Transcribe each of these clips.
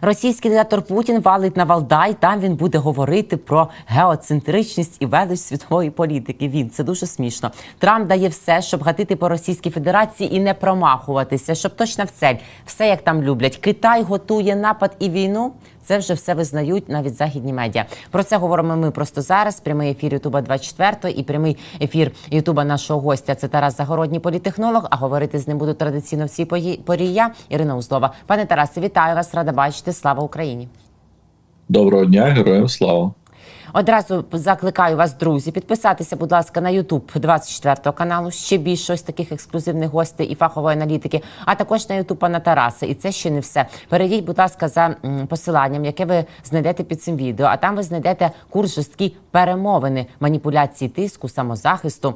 Російський диктатор Путін валить на Валдай. Там він буде говорити про геоцентричність і велич світової політики. Він це дуже смішно. Трамп дає все, щоб гатити по Російській Федерації і не промахуватися, щоб точно в цель. Все як там люблять. Китай готує напад і війну. Це вже все визнають навіть західні медіа. Про це говоримо ми просто зараз. Прямий ефір Ютуба 24 і прямий ефір Ютуба нашого гостя. Це Тарас Загородній політехнолог. А говорити з ним буду традиційно в цій пої- порі я, Ірина Узлова. Пане Тарасе, вітаю вас, рада бачити. Слава Україні! Доброго дня, героям слава. Одразу закликаю вас, друзі, підписатися, будь ласка, на YouTube 24 каналу. Ще більше ось таких ексклюзивних гостей і фахової аналітики, а також на YouTube пана Тараса. І це ще не все. Перейдіть, будь ласка, за посиланням, яке ви знайдете під цим відео. А там ви знайдете курс жорсткі перемовини, маніпуляції тиску, самозахисту.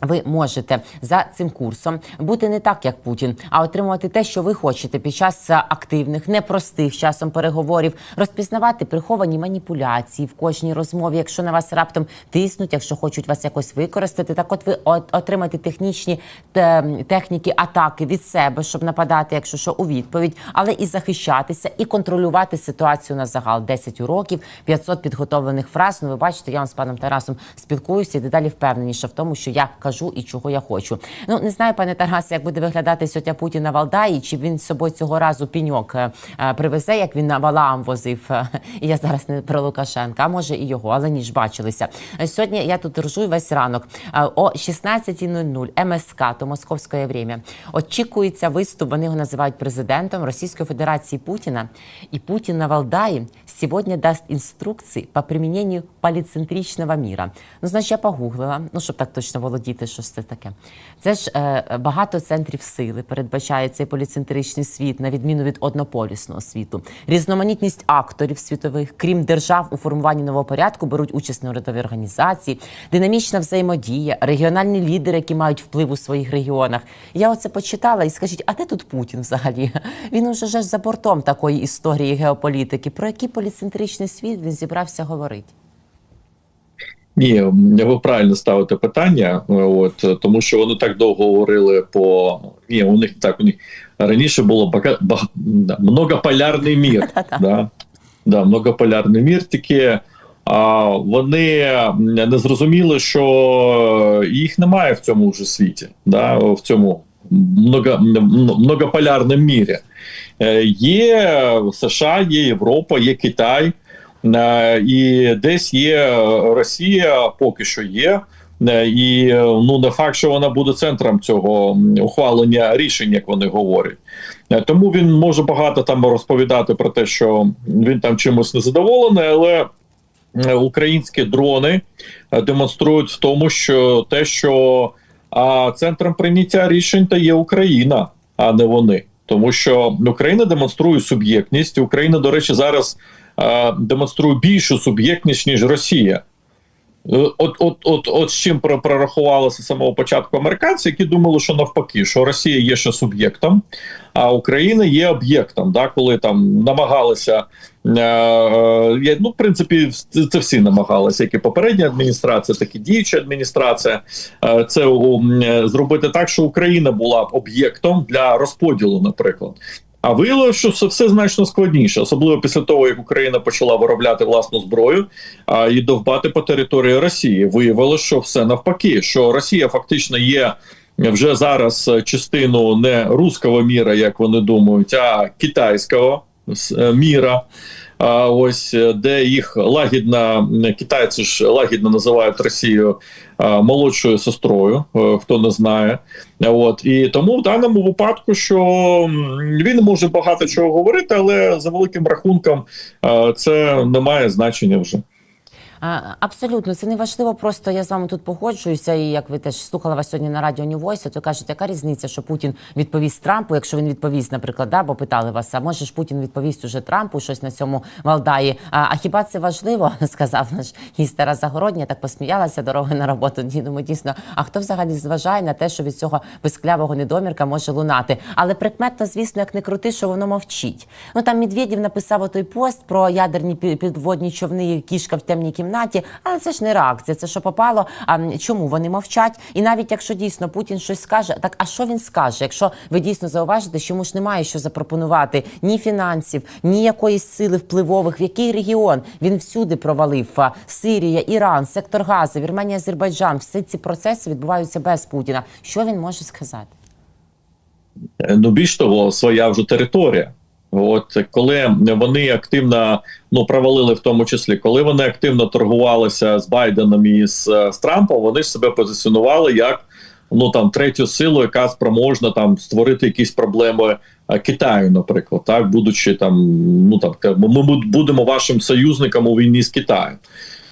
Ви можете за цим курсом бути не так, як Путін, а отримувати те, що ви хочете під час е, активних, непростих часом переговорів, розпізнавати приховані маніпуляції в кожній розмові. Якщо на вас раптом тиснуть, якщо хочуть вас якось використати, так от ви от- отримаєте технічні те- техніки атаки від себе, щоб нападати, якщо що у відповідь, але і захищатися, і контролювати ситуацію на загал. 10 уроків, 500 підготовлених фраз. Ну, ви бачите, я вам з паном Тарасом спілкуюся і дедалі впевненіше в тому, що я кажу і чого я хочу. Ну не знаю, пане Тарасе, як буде виглядати сьотя Путін на Валдаї, чи він з собою цього разу піньок е, е, привезе, як він на Валаам возив. е, я зараз не про Лукашенка, а може і його, але ніж бачилися. Сьогодні я тут ржую весь ранок о 16.00 МСК, то московське время. Очікується виступ. Вони його називають президентом Російської Федерації Путіна. І Путін на Валдаї сьогодні дасть інструкції по приміненню поліцентричного міра. Ну, значить, я погуглила, ну щоб так точно володіти, що ж це таке. Це ж е, багато центрів сили передбачає цей поліцентричний світ, на відміну від однополісного світу. Різноманітність акторів світових, крім держав у формуванні нового порядку, беруть участь неурядові організації, динамічна взаємодія, регіональні лідери, які мають вплив у своїх регіонах. Я оце почитала і скажіть, а де тут Путін взагалі? Він уже ж за бортом такої історії геополітики. Про який поліцентричний світ він зібрався говорити? Ні, ви правильно ставите питання, от тому що вони так довго говорили по ні, у них так у них раніше було бага, бага, да, многополярний мір. да, да, многополярний мір, тільки а, вони не зрозуміли, що їх немає в цьому вже світі, да, в цьому много, многополярному мірі. Е, Є США, є Європа, є Китай. Е, І десь є Росія, поки що є. Е, І ну не факт, що вона буде центром цього ухвалення рішень, як вони говорять. Тому він може багато там розповідати про те, що він там чимось незадоволений, але е, українські дрони демонструють в тому, що те, що центром прийняття рішень та є Україна, а не вони. Тому що Україна демонструє суб'єктність. Україна, до речі, зараз е, демонструє більшу суб'єктність ніж Росія. От, от, от, от з чим про- прорахувалося з самого початку американці, які думали, що навпаки, що Росія є ще суб'єктом, а Україна є об'єктом. Да, коли там намагалися, е, е, ну в принципі, це, всі намагалися, як і попередня адміністрація, так і діюча адміністрація. е, Це е, зробити так, що Україна була об'єктом для розподілу, наприклад. А виявилося, що це все значно складніше, особливо після того, як Україна почала виробляти власну зброю а, і довбати по території Росії. Виявилося, що все навпаки, що Росія фактично є вже зараз частину не руського міра, як вони думають, а китайського е, міра. Ось е, де їх лагідна китайці ж лагідно називають Росію молодшою сестрою, е, хто не знає. От і тому в даному випадку, що він може багато чого говорити, але за великим рахунком це не має значення вже. Абсолютно, це не важливо. Просто я з вами тут погоджуюся. І як ви теж слухала вас сьогодні на радіо Voice, то кажуть, яка різниця, що Путін відповість Трампу, якщо він відповість, наприклад, да, бо питали вас, а може ж Путін відповість уже Трампу щось на цьому Валдаї. А, а хіба це важливо? сказав наш гість Тарас Загородній. Так посміялася дороги на роботу. Думаю, дійсно, а хто взагалі зважає на те, що від цього безклявого недомірка може лунати? Але прикметно, звісно, як не крути, що воно мовчить. Ну там Медведєв написав отой пост про ядерні пі- підводні човни, кішка в темній кімнаті. Кімнаті, але це ж не реакція, це що попало. А чому вони мовчать? І навіть якщо дійсно Путін щось скаже, так а що він скаже? Якщо ви дійсно зауважите, що йому ж немає що запропонувати ні фінансів, ні якоїсь сили впливових, в який регіон він всюди провалив Сирія, Іран, сектор Гази, Вірменія, Азербайджан. Всі ці процеси відбуваються без Путіна. Що він може сказати? Е, Ну більш того, своя вже територія. От коли вони активно ну провалили, в тому числі, коли вони активно торгувалися з Байденом і з, е, з Трампом, вони ж себе позиціонували як ну там третю силу, яка спроможна там створити якісь проблеми е, Китаю, наприклад, так будучи там, ну там ми будемо вашим союзником у війні з Китаєм.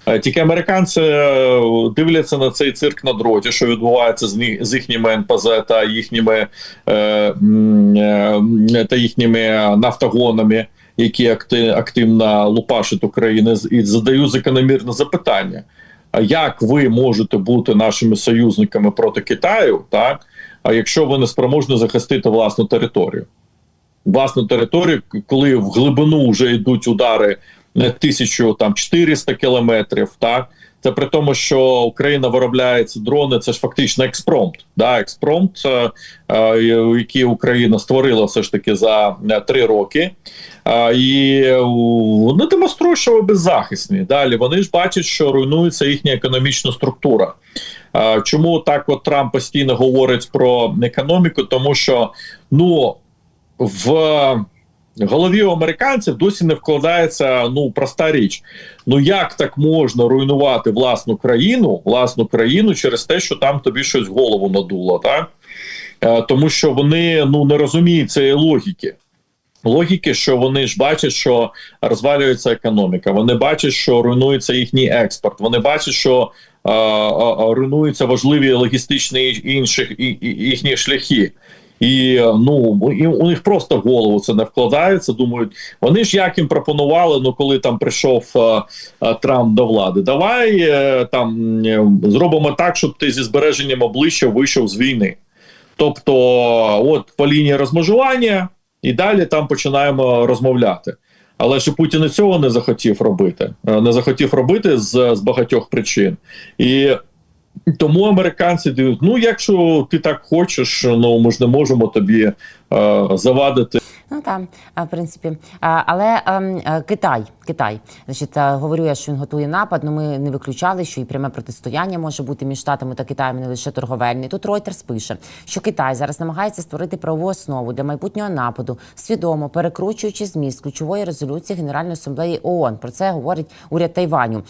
Е, Тільки американці е, дивляться на цей цирк на дроті, що відбувається з, їхніми НПЗ та їхніми е, та їхніми нафтогонами, які акти, активно лупашать України, і задають закономірне запитання: а як ви можете бути нашими союзниками проти Китаю, так? А якщо ви не спроможні захистити власну територію? власну територію, коли в глибину вже йдуть удари 1400 кілометрів, так це при тому, що Україна виробляє ці дрони, це ж фактично експромт. Да, експромт, е, е, який Україна створила все ж таки за е, три роки. І вони демонструють, що ви беззахисні. Далі вони ж бачать, що руйнується їхня економічна структура. Чому так от Трамп постійно говорить про економіку? Тому що ну в голові американців досі не вкладається ну проста річ. Ну як так можна руйнувати власну країну, власну країну через те, що там тобі щось в голову надуло, так? Е, тому що вони ну не розуміють цієї логіки. Логіки, що вони ж бачать, що розвалюється економіка. Вони бачать, що руйнується їхній експорт. Вони бачать, що е, е, руйнуються важливі логістичні інших і, і, їхні шляхи. І ну і у них просто голову це не вкладається. Думають, вони ж як їм пропонували. Ну коли там прийшов е, е, Трамп до влади, давай е, там зробимо так, щоб ти зі збереженням обличчя вийшов з війни. Тобто, от по лінії розмежування, і далі там починаємо розмовляти. Але ж Путін і цього не захотів робити, не захотів робити з, з багатьох причин. І тому американці дають: ну, якщо ти так хочеш, ну ми ж не можемо тобі е, завадити. Ну так, в принципі, але ем, е, Китай, Китай, значить, е, говорю я, що він готує напад. Ну ми не виключали, що і пряме протистояння може бути між штатами та Китаєм, не лише торговельне. Тут Reuters пише, що Китай зараз намагається створити правову основу для майбутнього нападу, свідомо перекручуючи зміст ключової резолюції Генеральної асамблеї ООН. Про це говорить уряд Тайваню.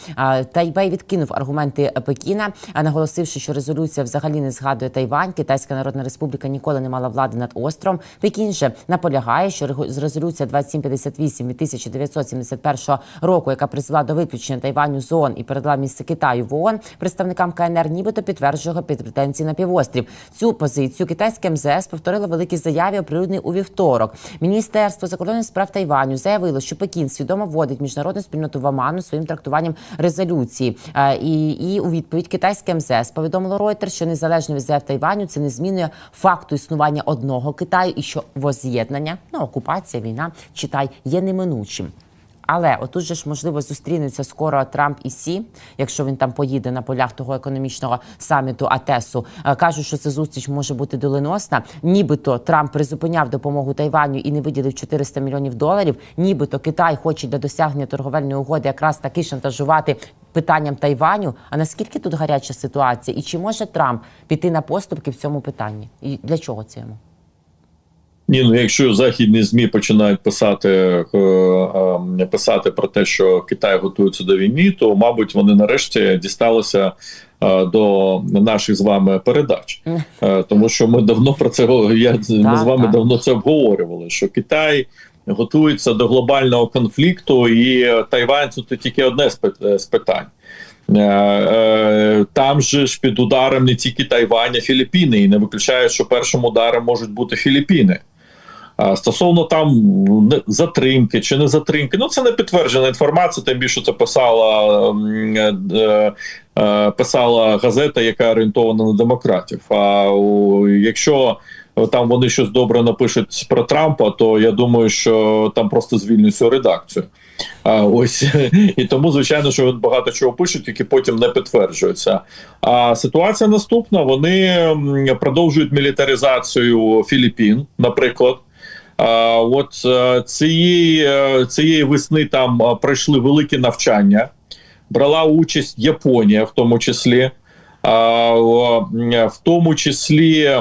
Тайбей відкинув аргументи Пекіна, а наголосивши, що резолюція взагалі не згадує Тайвань. Китайська Народна Республіка ніколи не мала влади над островом. Пекін же наполягає, що резолюція 2758 від 1971 року, яка призвела до виключення Тайваню з ООН і передала місце Китаю в ООН, представникам КНР нібито підтверджує його претензії на півострів. Цю позицію китайське МЗС повторило в великій заяві, оприлюдненій у вівторок. Міністерство закордонних справ Тайваню заявило, що Пекін свідомо вводить міжнародну спільноту в оману своїм трактуванням резолюції. Е, І, і у відповідь китайське МЗС повідомило Reuters, що незалежно від ЗФ Тайваню це не змінює факту існування одного Китаю і що воз'єднання, ну окупація, війна, читай, є неминучим. Але отут же ж можливо зустрінуться скоро Трамп і Сі, якщо він там поїде на полях того економічного саміту АТЕСу. Е, Кажуть, що ця зустріч може бути доленосна. Нібито Трамп призупиняв допомогу Тайваню і не виділив 400 мільйонів доларів. Нібито Китай хоче для досягнення торговельної угоди якраз таки шантажувати питанням Тайваню. А наскільки тут гаряча ситуація? І чи може Трамп піти на поступки в цьому питанні? І для чого це йому? Ні, ну якщо західні змі починають писати е, е, писати про те, що Китай готується до війни, то мабуть вони нарешті дісталися е, до наших з вами передач, Е, тому що ми давно про це я ми з вами давно це обговорювали. Що Китай готується до глобального конфлікту, і Тайвань це тільки одне з пит- з питань. Там же ж під ударом не тільки Тайвань, а Філіппіни, і не виключаю, що першим ударом можуть бути Філіппіни. Стосовно там затримки чи не затримки, ну це не підтверджена інформація, тим більше це писала, м, е, е, писала газета, яка орієнтована на демократів. А якщо там вони щось добре напишуть про Трампа, то я думаю, що там просто звільнять всю редакцію. А, ось і тому, звичайно, що багато чого пишуть, які потім не підтверджуються. А ситуація наступна: вони продовжують мілітаризацію Філіппін, наприклад. От е, цієї, е, цієї весни там е, пройшли великі навчання. Брала участь Японія, в тому числі, в тому числі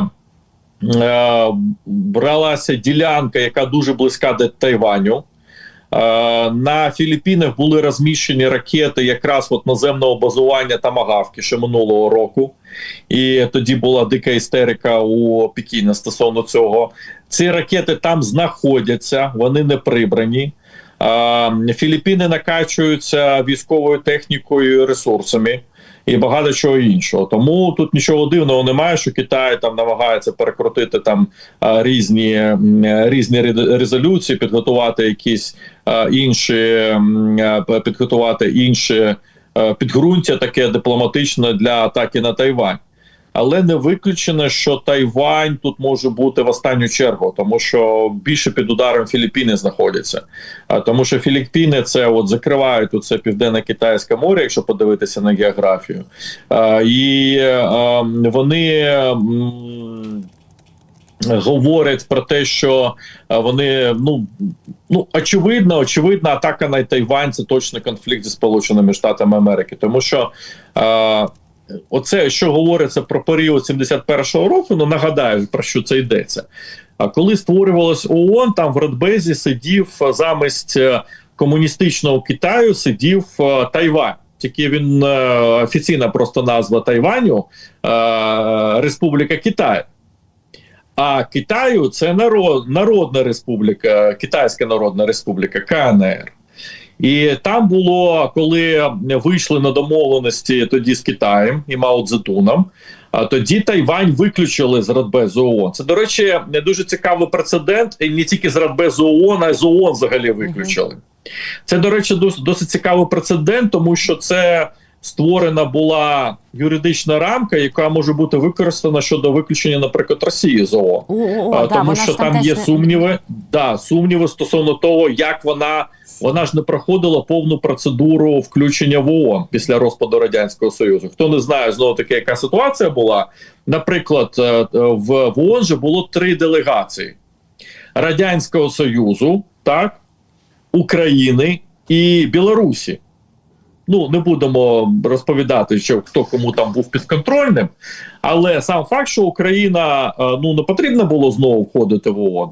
бралася ділянка, яка дуже близька до Тайваню. Е, На Філіппінах були розміщені ракети якраз от наземного базування Тамагавки ще минулого року, і тоді була дика істерика у Пекіні стосовно цього. Ці ракети там знаходяться, вони не прибрані. Е, Філіппіни накачуються військовою технікою і ресурсами. І багато чого іншого. Тому тут нічого дивного немає, що Китай там намагається перекрутити там різні, різні ре- резолюції, підготувати якісь інші підготувати інше підґрунтя таке дипломатичне для атаки на Тайвань. Але не виключено, що Тайвань тут може бути в останню чергу, тому що більше під ударом Філіппіни знаходяться. Тому, що Філіппіни це от закривають тут це південне китайське море, якщо подивитися на географію, і вони. Говорять про те, що вони ну ну очевидно, очевидна атака на Тайвань це точно конфлікт зі Сполученими Штатами Америки, тому що а, оце, що говориться про період 71-го року, ну нагадаю про що це йдеться. А коли створювалось ООН, там в Радбезі сидів замість е, комуністичного Китаю, сидів е, Тайвань. Тільки він е, офіційна просто назва Тайваню Республіка Китай. А Китаю це народ, Народна Республіка, Китайська Народна Республіка, КНР. І там було, коли вийшли на домовленості тоді з Китаєм і Мао Цзетуном, а тоді Тайвань виключили з Радбезу ООН. Це, до речі, не дуже цікавий прецедент, і не тільки з Радбезу ООН, а й з ООН взагалі виключили. Це, до речі, досить, досить цікавий прецедент, тому що це створена була юридична рамка, яка може бути використана щодо виключення, наприклад, Росії з ООН. О, о, А, да, тому що там теж є сумніви, да, сумніви стосовно того, як вона вона ж не проходила повну процедуру включення в ООН після розпаду радянського союзу. Хто не знає знову таки, яка ситуація була. Наприклад, е, е, в ООН же було три делегації: Радянського Союзу, так, України і Білорусі. Ну, не будемо розповідати, що хто кому там був підконтрольним, але сам факт, що Україна е, ну не потрібно було знову входити в ООН.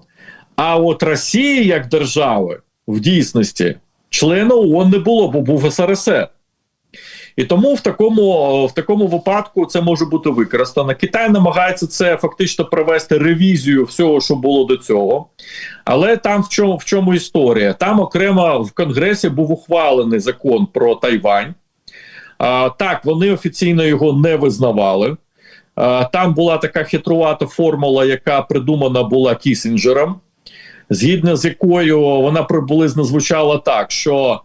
А от Росії як держави в дійсності члена ООН не було, бо був СРСР. І тому в такому, в такому випадку це може бути використано. Китай намагається це фактично провести ревізію всього, що було до цього. Але там в чому, в чому історія? Там окремо в Конгресі був ухвалений закон про Тайвань. А, так, вони офіційно його не визнавали. А, там була така хитрувата формула, яка придумана була Кісінджером, згідно з якою вона приблизно звучала так, що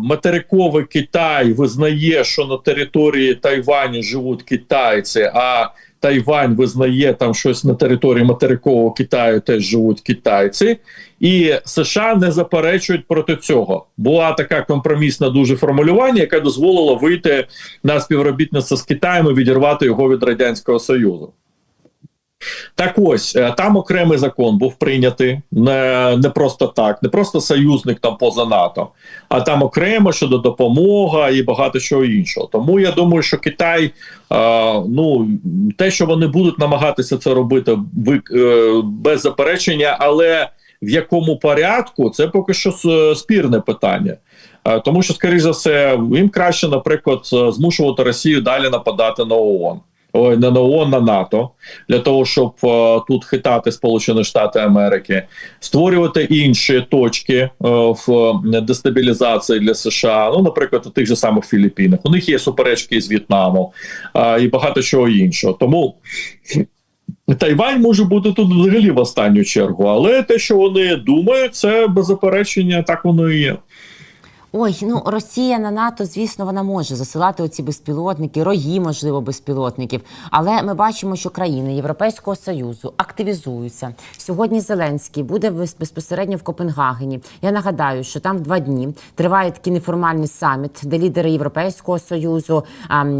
материковий Китай визнає, що на території Тайваню живуть китайці, а Тайвань визнає там щось на території материкового Китаю, теж живуть китайці, і США не заперечують проти цього. Була така компромісна дуже формулювання, яке дозволило вийти на співробітництво з Китаєм і відірвати його від радянського союзу. Так ось е, там окремий закон був прийнятий не, не просто так, не просто союзник там поза НАТО, а там окремо щодо допомоги і багато чого іншого. Тому я думаю, що Китай, е, ну те, що вони будуть намагатися це робити, ви, е, без заперечення, але в якому порядку це поки що спірне питання. Е, Тому що, скоріш за все, їм краще, наприклад, е, змушувати Росію далі нападати на ООН. Ой, не на ООН, на НАТО для того, щоб е, тут хитати Сполучені Штати Америки, створювати інші точки е, в е, дестабілізації для США. Ну, наприклад, у тих же самих Філіппінах. У них є суперечки з В'єтнамом і багато чого іншого. Тому Тайвань може бути тут взагалі в останню чергу, але те, що вони думають, це без заперечення, так воно і є. Ой, ну Росія на НАТО, звісно, вона може засилати оці безпілотники, рої, можливо, безпілотників. Але ми бачимо, що країни Європейського союзу активізуються. Сьогодні Зеленський буде без- безпосередньо в Копенгагені. Я нагадаю, що там в два дні триває такий неформальний саміт, де лідери Європейського союзу,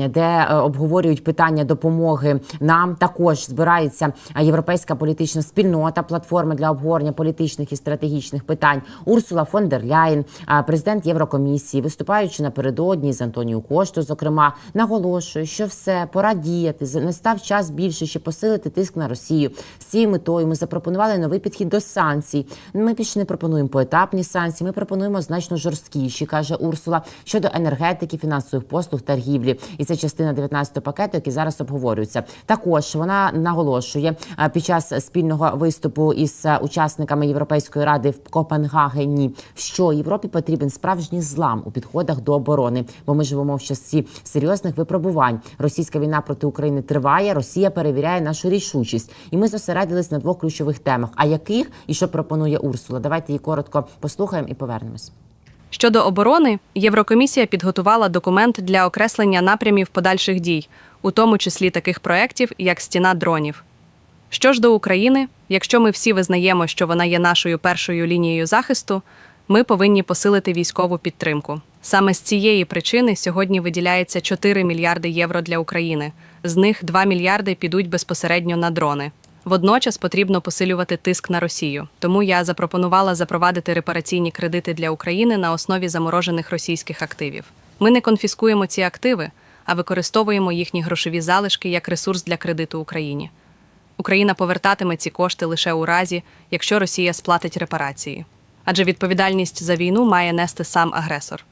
де е, обговорюють питання допомоги нам. Також збирається європейська політична спільнота, платформа для обговорення політичних і стратегічних питань. Урсула фон дер Ляєн, президент Єврокомісії, виступаючи напередодні з Антоніо Кошту, зокрема, наголошує, що все пора діяти. Настав час більше ще посилити тиск на Росію. З цією метою ми запропонували новий підхід до санкцій. Ми більше не пропонуємо поетапні санкції. Ми пропонуємо значно жорсткіші, каже Урсула, щодо енергетики, фінансових послуг, торгівлі. І це частина 19 пакету, який зараз обговорюється. Також вона наголошує під час спільного виступу із учасниками Європейської ради в Копенгагені, що Європі потрібен справжній злам у підходах до оборони, бо ми живемо в часі серйозних випробувань. Російська війна проти України триває. Росія перевіряє нашу рішучість, і ми зосередились на двох ключових темах. А яких і що пропонує Урсула? Давайте її коротко послухаємо і повернемось. Щодо оборони, Єврокомісія підготувала документ для окреслення напрямів подальших дій, у тому числі таких проєктів, як стіна дронів. Що ж до України, якщо ми всі визнаємо, що вона є нашою першою лінією захисту, ми повинні посилити військову підтримку. Саме з цієї причини сьогодні виділяється 4 мільярди євро для України. З них 2 мільярди підуть безпосередньо на дрони. Водночас потрібно посилювати тиск на Росію. Тому я запропонувала запровадити репараційні кредити для України на основі заморожених російських активів. Ми не конфіскуємо ці активи, а використовуємо їхні грошові залишки як ресурс для кредиту Україні. Україна повертатиме ці кошти лише у разі, якщо Росія сплатить репарації. Адже відповідальність за війну має нести сам агресор.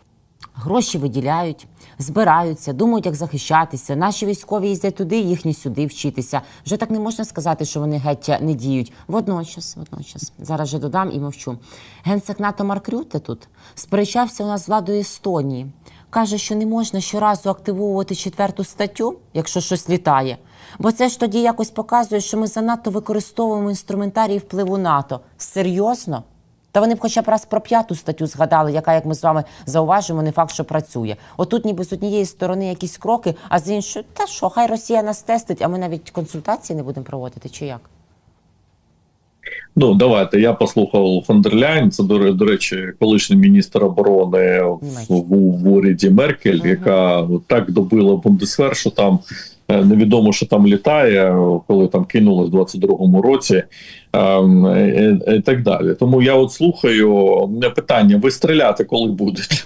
Гроші виділяють, збираються, думають, як захищатися. Наші військові їздять туди, їхні сюди вчитися. Вже так не можна сказати, що вони геть не діють. Водночас, водночас, зараз же додам і мовчу. Генсек НАТО Марк Рютте тут сперечався у нас з владою Естонії. Каже, що не можна щоразу активовувати четверту статтю, якщо щось літає. Бо це ж тоді якось показує, що ми занадто використовуємо інструментарій впливу НАТО. Серйозно? Та вони б хоча б раз про п'яту статтю згадали, яка, як ми з вами зауважуємо, не факт, що працює. Отут, ніби з однієї сторони якісь кроки, а з іншої, та що, хай Росія нас тестить, а ми навіть консультації не будемо проводити, чи як? Ну, давайте. Я послухав фон дер Ляйн, це, до, до речі, колишній міністр оборони в, в, в уряді Меркель, Мгм. яка так добила Бундесвер, що там невідомо, що там літає, коли там кинули в 22-му році ем, е, е, і так далі. Тому я от слухаю мене питання: ви стріляти коли будете?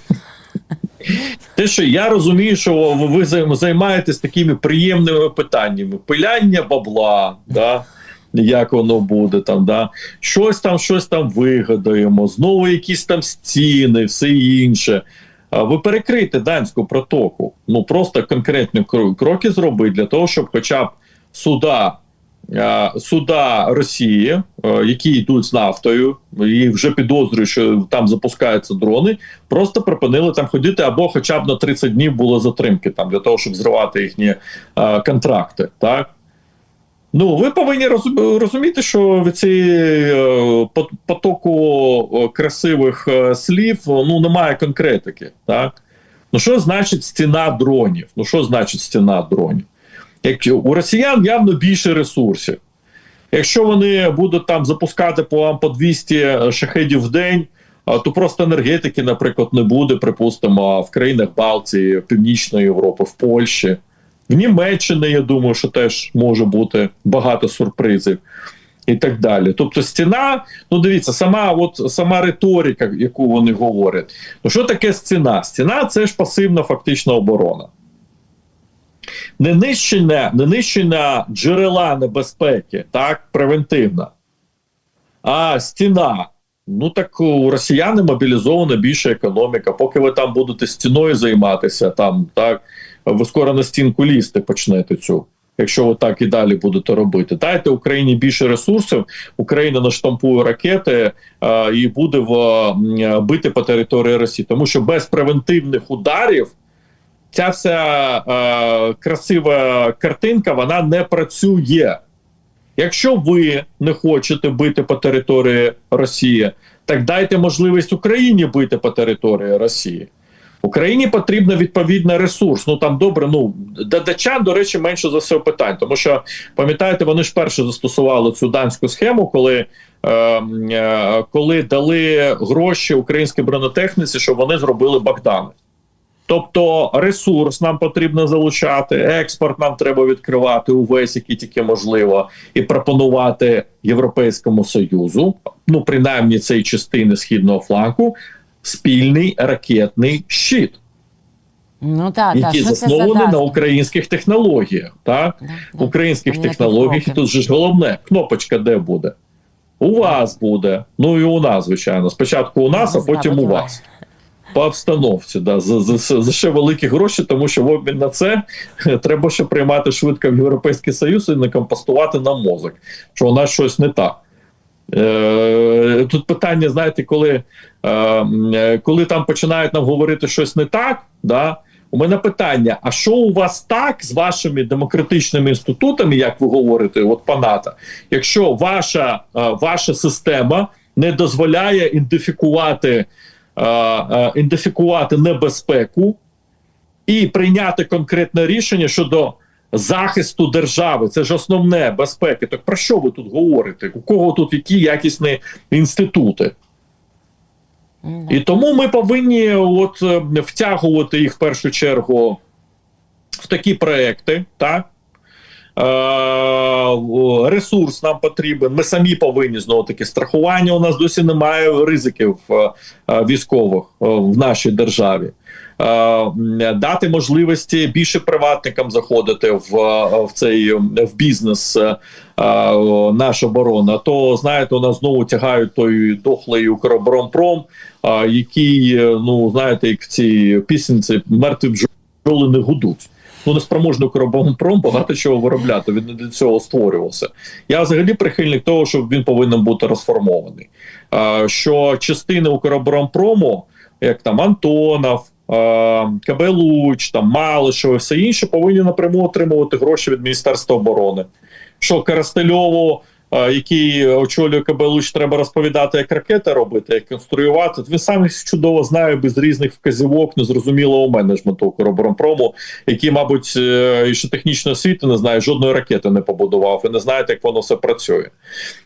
Те, що я розумію, що ви займаєтесь такими приємними питаннями: пиляння бабла, да? як воно буде там, да? щось там, щось там вигадаємо, знову якісь там стіни, все інше. Ви перекрийте данську протоку. Ну просто конкретні кро- кроки зробити для того, щоб хоча б суда. Суда Росії, е, які йдуть з нафтою, і вже підозрюють, що там запускаються дрони, просто припинили там ходити, або хоча б на 30 днів були затримки там для того, щоб зривати їхні е, контракти. Так ну ви повинні розуміти, що від цієї е, потоку е, красивих е, слів ну немає конкретики. Так ну що значить стіна дронів? Ну що значить стіна дронів? Як у росіян явно більше ресурсів. Якщо вони будуть там запускати по по 200 шахедів в день, то просто енергетики, наприклад, не буде, припустимо, в країнах Балтії, Північної Європи, в Польщі, в Німеччині, я думаю, що теж може бути багато сюрпризів. І так далі. Тобто, стіна, ну дивіться, сама от сама риторика, яку вони говорять. Ну що таке стіна? Стіна це ж пасивна фактична оборона. Не нищення, джерела небезпеки, так, превентивна, а стіна. Ну так у росіяни мобілізована більша економіка. Поки ви там будете стіною займатися, там так ви скоро на стінку лізти почнете цю. Якщо ви так і далі будете робити, дайте Україні більше ресурсів, Україна наштампує ракети е, і буде в, м, бити по території Росії, тому що без превентивних ударів ця вся е, красива картинка вона не працює. Якщо ви не хочете бити по території Росії, Так дайте можливість Україні бити по території Росії. Україні потрібно відповідний ресурс. Ну там добре, ну до датчан, до речі, менше за все питань. Тому що пам'ятаєте, вони ж перше застосували цю данську схему, коли, е, е, коли дали гроші українській бронетехніці, щоб вони зробили Богдани. Тобто ресурс нам потрібно залучати, експорт нам треба відкривати увесь, який тільки можливо, і пропонувати Європейському Союзу, ну принаймні цей частини східного фланку, спільний ракетний щит, Ну так, заснований задасть? на українських технологіях. Так? Да, да. українських технологіях, і тут же ж головне, кнопочка де буде? У вас буде. Ну і у нас, звичайно. Спочатку у нас, а потім у вас. По обстановці, да, за, за, за ще великі гроші, тому що в обмін на це треба ще приймати швидко в Європейський Союз і не компостувати на мозок, що у нас щось не так. Е, тут питання, знаєте, коли, е, е, коли там починають нам говорити щось не так, да, у мене питання: а що у вас так з вашими демократичними інститутами, як ви говорите, от по НАТО, якщо ваша, ваша система не дозволяє ідентифікувати, ідентифікувати небезпеку і прийняти конкретне рішення щодо захисту держави, це ж основне безпеки. Так про що ви тут говорите? У кого тут які якісні інститути? І тому ми повинні от е, втягувати їх в першу чергу в такі проекти, так? Е, ресурс нам потрібен. Ми самі повинні знову таки страхування. У нас досі немає ризиків е, е, військових в нашій державі. Дати можливості більше приватникам заходити в, в цей в бізнес наша оборона. То знаєте, у нас знову тягають той дохлий Укроборонпром, який, ну знаєте, як в цій пісенці мертві бджоли не гудуть. Ну, неспроможний Укроборонпром багато чого виробляти. Він не для цього створювався. Я взагалі прихильник того, що він повинен бути розформований. Що частини Укроборонпрому, як там Антонов, Кабелуч, там Малишев і все інше, повинні напряму отримувати гроші від Міністерства оборони. Що Коростельову, який очолює Кабелуч, треба розповідати, як ракети робити, як конструювати. Він сам чудово знає без різних вказівок незрозумілого менеджменту Укроборонпрому, який, мабуть, е, ще технічної освіти не знає, жодної ракети не побудував і не знаєте, як воно все працює.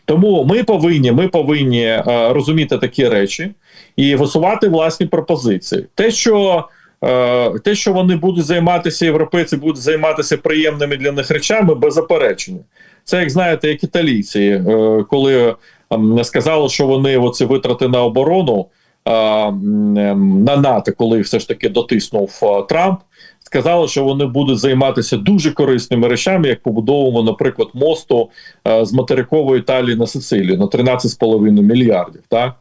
Тому ми повинні, ми повинні е, розуміти такі речі і висувати власні пропозиції. Те, що е, те, що вони будуть займатися, європейці будуть займатися приємними для них речами, беззаперечно. Це як знаєте, як італійці, е, коли ем, сказали, що вони оці витрати на оборону ем, на НАТО, коли все ж таки дотиснув е, Трамп. Сказали, що вони будуть займатися дуже корисними речами, як побудовуємо, наприклад, мосту е, з материкової Італії на Сицилію на 13,5 мільярдів. Так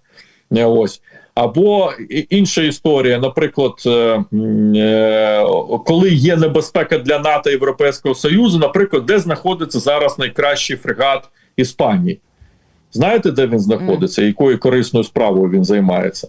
ось або інша історія, наприклад, е, е, коли є небезпека для НАТО і Європейського Союзу, наприклад, де знаходиться зараз найкращий фрегат Іспанії? Знаєте, де він знаходиться, якою корисною справою він займається?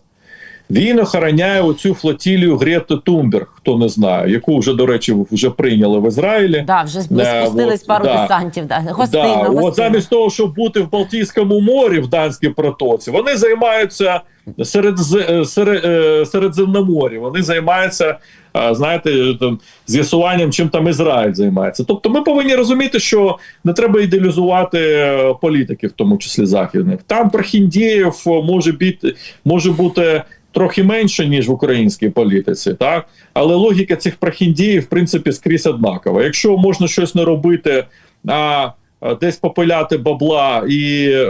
Він охороняє оцю флотілію Грети Тумберг, хто не знає, яку вже, до речі, вже прийняли в Ізраїлі. Да, вже Да, спустились от, пару да. десантів. Да. Гостинно, Да, гостинно. от замість того, щоб бути в Балтійському морі в Данській протоці, вони займаються серед, з- серед, е, Середземномор'я. Вони займаються, е, знаєте, там, з'ясуванням, чим там Ізраїль займається. Тобто, ми повинні розуміти, що не треба ідеалізувати е, політиків, в тому числі західних. Там прохіндіїв може бути, може бути. Трохи менше ніж в українській політиці, так але логіка цих прохіндіїв, в принципі, скрізь однакова. Якщо можна щось не робити, а е, десь попиляти бабла і е,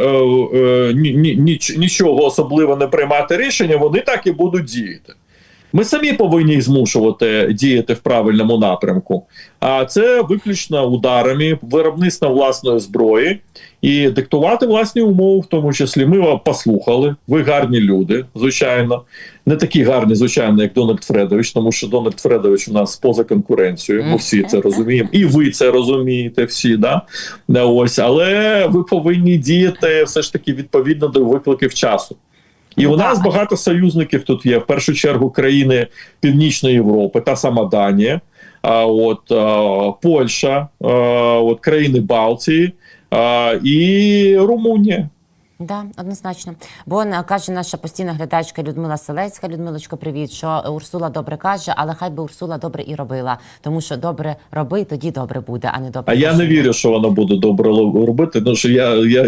е, ні, ні, ніч- нічого особливо не приймати рішення, вони так і будуть діяти. Ми самі повинні змушувати діяти в правильному напрямку. А це виключно ударами, виробництвом власної зброї і диктувати власні умови, в тому числі. Ми вас послухали. Ви гарні люди, звичайно, не такі гарні, звичайно, як Дональд Фредович, тому що Дональд Фредович у нас поза конкуренцією. Ми всі це розуміємо, і ви це розумієте всі. Да? Ось, але ви повинні діяти все ж таки відповідно до викликів часу. І Ну, у нас багато союзників тут є. В першу чергу країни Північної Європи, та сама Данія, а от а, Польща, а, от країни Балтії а, і Румунія. Да, однозначно. Бо е, каже наша постійна глядачка Людмила Селецька. Людмилочко, привіт, що Урсула добре каже, але хай би Урсула добре і робила. Тому що добре роби, тоді добре буде, а не добре. А я не вірю, що вона буде добре робити. Ну що я, я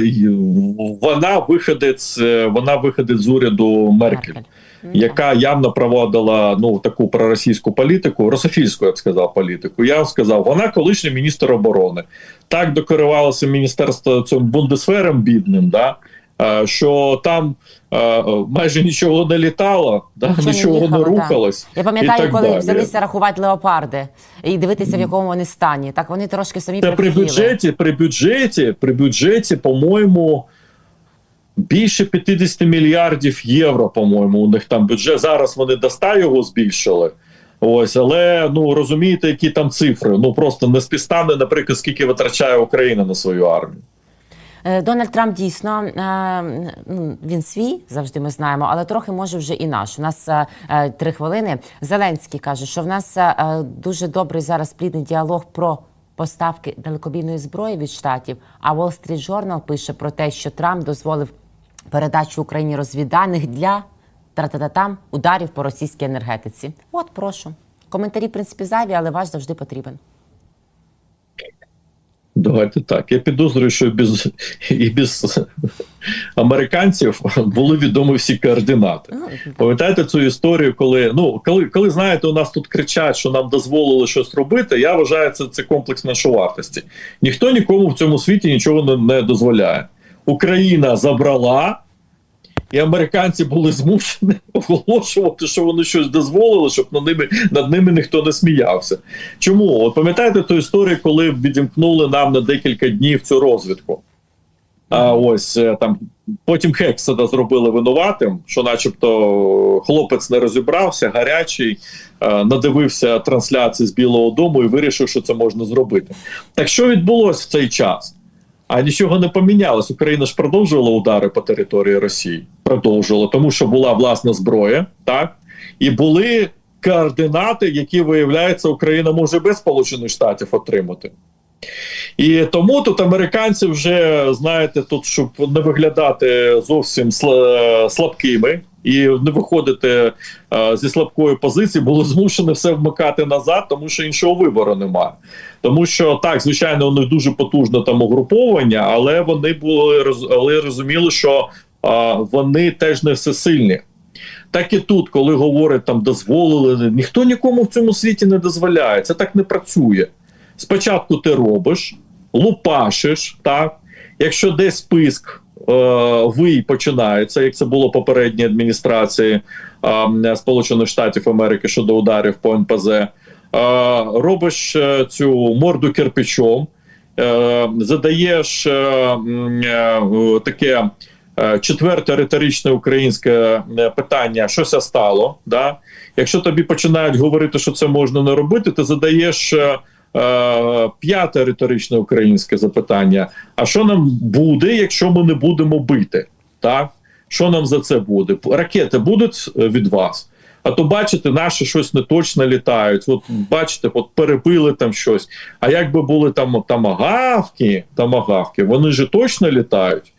вона виходець, е, вона виходець з уряду Меркель, Меркель. Ну, яка явно проводила ну таку проросійську політику, русофільську, я б сказав, політику. Я сказав, вона колишній міністр оборони. Так докерувалося міністерство цим бундесфером бідним, да. Е, Що там е, майже нічого не літало, да, Нічого не нічого не, їхало, да. рухалось. Я пам'ятаю, коли далі. взялися рахувати леопарди і дивитися, в якому вони стані. Так вони трошки самі Та при бюджеті, при бюджеті, при бюджеті, по-моєму, більше 50 мільярдів євро, по-моєму, у них там бюджет. Зараз вони до 100 його збільшили. Ось, але ну розумієте, які там цифри. Ну просто не співстане, наприклад, скільки витрачає Україна на свою армію. Е, Дональд Трамп дійсно е, ну, він свій, завжди ми знаємо, але трохи може вже і наш. У нас е, три хвилини. Зеленський каже, що в нас дуже добрий зараз плідний діалог про поставки далекобійної зброї від штатів. А Wall Street Journal пише про те, що Трамп дозволив передачу Україні розвідданих для тра-та-та-там ударів по російській енергетиці. От прошу. Коментарі, в принципі, зайві, але ваш завжди потрібен. Давайте так. Я підозрюю, що без, і без американців були відомі всі координати. Пам'ятаєте цю історію, коли ну коли, коли знаєте, у нас тут кричать, що нам дозволили щось робити. Я вважаю, це, це комплекс меншовартості. Ніхто нікому в цьому світі нічого не, не дозволяє. Україна забрала, і американці були змушені оголошувати, що вони щось дозволили, щоб над ними над ними ніхто не сміявся. Чому? От пам'ятаєте ту історію, коли відімкнули нам на декілька днів цю розвідку? А ось е, там потім Хексада зробили винуватим, що, начебто, хлопець не розібрався, гарячий, е, надивився трансляції з Білого Дому і вирішив, що це можна зробити. Так що відбулося в цей час? А нічого не помінялось. Україна ж продовжувала удари по території Росії. Продовжувала, тому що була власна зброя, так і були координати, які виявляється, Україна може без Сполучених Штатів отримати. І тому тут американці вже знаєте, тут щоб не виглядати зовсім слабкими і не виходити е, зі слабкої позиції, були змушені все вмикати назад, тому що іншого вибору немає. Тому що так, звичайно, у них дуже потужне там угруповання, але вони були але розуміли, що е, вони теж не всесильні. Так і тут, коли говорять там дозволили, ніхто нікому в цьому світі не дозволяє. Це так не працює. Спочатку ти робиш, лупашиш, так. Якщо десь списк е, вий починається, як це було попередній адміністрації е, Сполучених Штатів Америки щодо ударів по НПЗ, е, робиш е, цю морду кирпичом, е, задаєш е, е, таке. е, Четверте риторичне українське е, питання: щося стало. Да? Якщо тобі починають говорити, що це можна не робити, ти задаєш е, е, п'яте риторичне українське запитання: а що нам буде, якщо ми не будемо бити? Так? Що нам за це буде? Ракети будуть е, від вас? А то бачите, наші щось неточно літають. От бачите, от перебили там щось. А якби були там тамагавки, тамагавки, вони ж точно літають.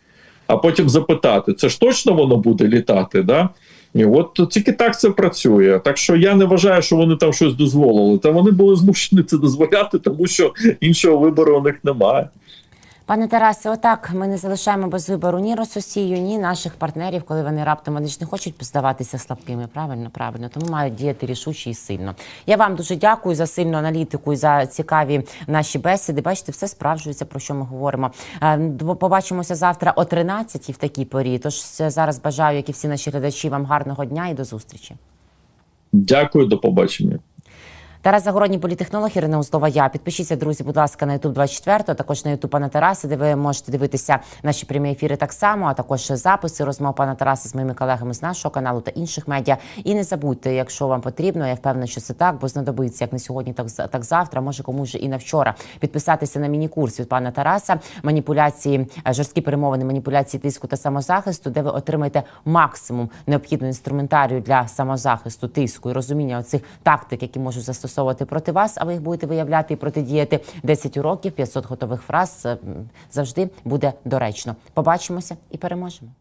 А потім запитати, це ж точно воно буде літати? Да? І от тільки так це працює. Так що я не вважаю, що вони там щось дозволили. Та вони були змушені це дозволяти, тому що іншого вибору у них немає. Пане Тарасе, отак ми не залишаємо без вибору ні Рососію, ні наших партнерів, коли вони раптом вони ж не хочуть здаватися слабкими. Правильно, правильно, тому мають діяти рішуче і сильно. Я вам дуже дякую за сильну аналітику і за цікаві наші бесіди. Бачите, все справжується про що ми говоримо. Е, Побачимося завтра о 13 в такій порі. Тож е, зараз бажаю, як і всі наші глядачі, вам гарного дня і до зустрічі. Дякую, до побачення. Тарас Загородній політехнолог Ірина Узлова. Я підпишіться, друзі, будь ласка, на YouTube 24, а також на YouTube пана Тараса, де ви можете дивитися наші прямі ефіри так само, а також записи розмов пана Тараса з моїми колегами з нашого каналу та інших медіа. І не забудьте, якщо вам потрібно, я впевнена, що це так, бо знадобиться як не сьогодні, так так завтра. Може комусь же і на вчора підписатися на міні-курс від пана Тараса. Маніпуляції, е, жорсткі перемовини, маніпуляції тиску та самозахисту, де ви отримаєте максимум необхідного інструментарію для самозахисту, тиску і розуміння оцих тактик, які можуть застосувати застосовувати проти вас, а ви їх будете виявляти і протидіяти. 10 уроків, 500 готових фраз завжди буде доречно. Побачимося і переможемо.